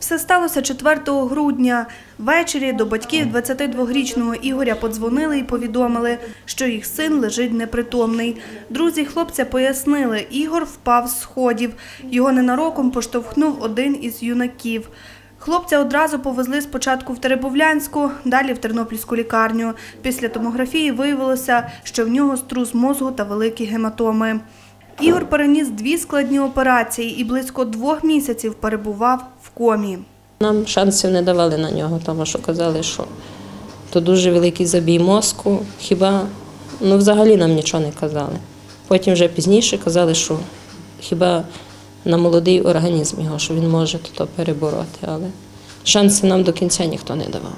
Все сталося 4 грудня. Ввечері до батьків 22-річного Ігоря подзвонили і повідомили, що їх син лежить непритомний. Друзі хлопця пояснили, Ігор впав з сходів. Його ненароком поштовхнув один із юнаків. Хлопця одразу повезли спочатку в Теребовлянську, далі в Тернопільську лікарню. Після томографії виявилося, що в нього струс мозку та великі гематоми. Ігор переніс дві складні операції і близько двох місяців перебував в комі. Нам шансів не давали на нього, тому що казали, що то дуже великий забій мозку. Хіба ну взагалі нам нічого не казали. Потім вже пізніше казали, що хіба на молодий організм його, що він може то перебороти, але шансів нам до кінця ніхто не давав.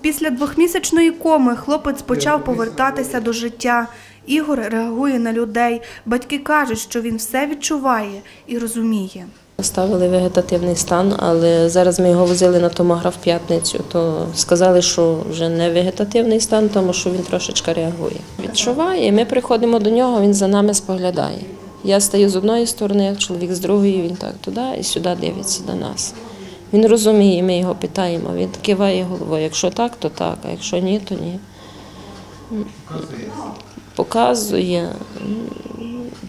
Після двохмісячної коми хлопець почав повертатися до життя. Ігор реагує на людей. Батьки кажуть, що він все відчуває і розуміє. Ставили вегетативний стан, але зараз ми його возили на томограф п'ятницю, то сказали, що вже не вегетативний стан, тому що він трошечки реагує. Відчуває, ми приходимо до нього, він за нами споглядає. Я стою з одної сторони, чоловік з другої, він так туди і сюди дивиться до нас. Він розуміє, ми його питаємо, він киває головою. Якщо так, то так, а якщо ні, то ні. Показує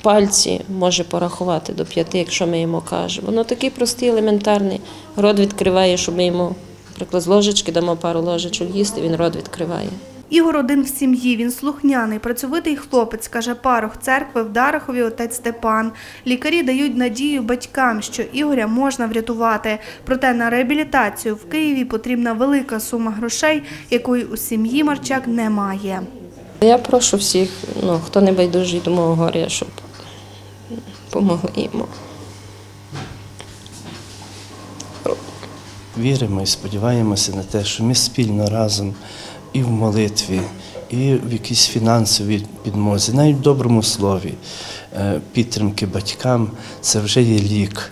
пальці, може порахувати до п'яти, якщо ми йому кажемо. Воно такий простий, елементарний. Рот відкриває, щоб ми йому, наприклад, з ложечки дамо пару ложечок їсти, він рот відкриває. Ігор один в сім'ї, він слухняний, працьовитий хлопець, каже парох церкви в Дарахові отець Степан. Лікарі дають надію батькам, що Ігоря можна врятувати. Проте на реабілітацію в Києві потрібна велика сума грошей, якої у сім'ї Марчак немає. Я прошу всіх, ну, хто не байдужий до мого горя, щоб допомогли йому. Віримо і сподіваємося на те, що ми спільно разом і в молитві, і в якійсь фінансовій підмозі, навіть в доброму слові, е, підтримки батькам це вже є лік.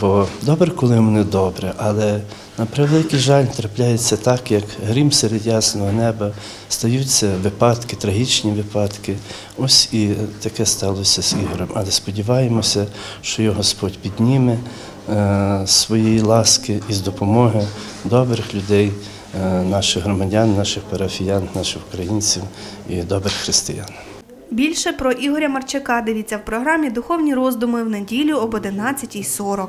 Бо добре, коли вони добре, але на превеликий жаль трапляється так, як грім серед ясного неба, стаються випадки, трагічні випадки. Ось і таке сталося з Ігорем. Але сподіваємося, що його Господь підніме е, своєї ласки і з допомоги добрих людей, наших громадян, наших парафіян, наших українців і добрих християн. Більше про Ігоря Марчака дивіться в програмі Духовні роздуми в неділю об 11.40.